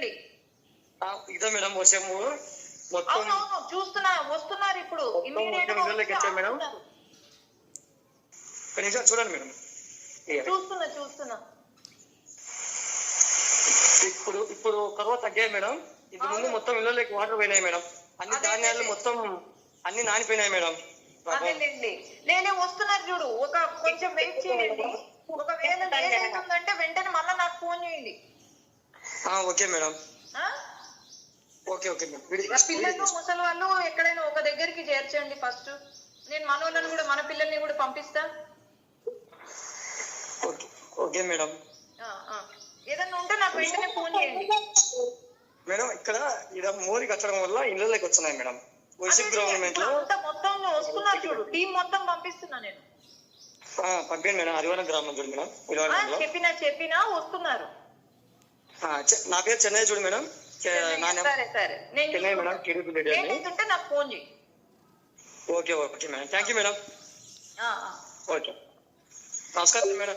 చూడండి. ఇదో మేడం వర్షము మొత్తం అవునవును చూస్తున్నా వస్తున్నారు ఇప్పుడు. మేడం? నిమిషం చూడండి మేడం. చూస్తున్నా చూస్తున్నా. ఇప్పుడు ఇప్పుడు కరువు తగ్గాయి మేడం. ఇంత ముందు. మొత్తం ఇళ్ళలోకి వాటర్ పోయినాయి మేడం. అన్ని ధాన్యాలు. మొత్తం అన్ని నానిపోయినాయి మేడం. అదేలేండి. నేనే వస్తున్నారు చూడు. ఒక కొంచెం వెయిట్ చేయండి. ఒకవేళ వెంటనే మళ్ళీ నాకు ఫోన్ చేయండి. Okay madam? Okay okay madam. పిల్లలు ముసలి వాళ్ళు ఎక్కడైనా ఒక దగ్గరికి చేర్చండి ఫస్ట్. నేను మనోళ్ళని కూడా మన పిల్లల్ని కూడా పంపిస్తా. Okay madam. ఏదన్నా ఉంటే నాకు వెంటనే ఫోన్ చేయండి. మేడం ఇక్కడ ఇక్కడ మోరి కట్టడం వల్ల ఇళ్ళలోకి వచ్చినాయి మేడం. వైసీపీ గవర్నమెంట్లో మొత్తం వస్తున్నారు చూడు. టీం మొత్తం పంపిస్తున్నా నేను. పంపించండి మేడం. హరివరం గ్రామం చూడు మేడం. చెప్పినా చెప్పినా వస్తున్నారు. నా పేరు చెన్నై చూడు మేడం. సరే సరే. నేను చెన్నై మేడం టీడీపీ లీడర్ నాకు ఫోన్ చేయి. Okay okay madam. Thank you madam. Okay. నమస్కారం మేడం.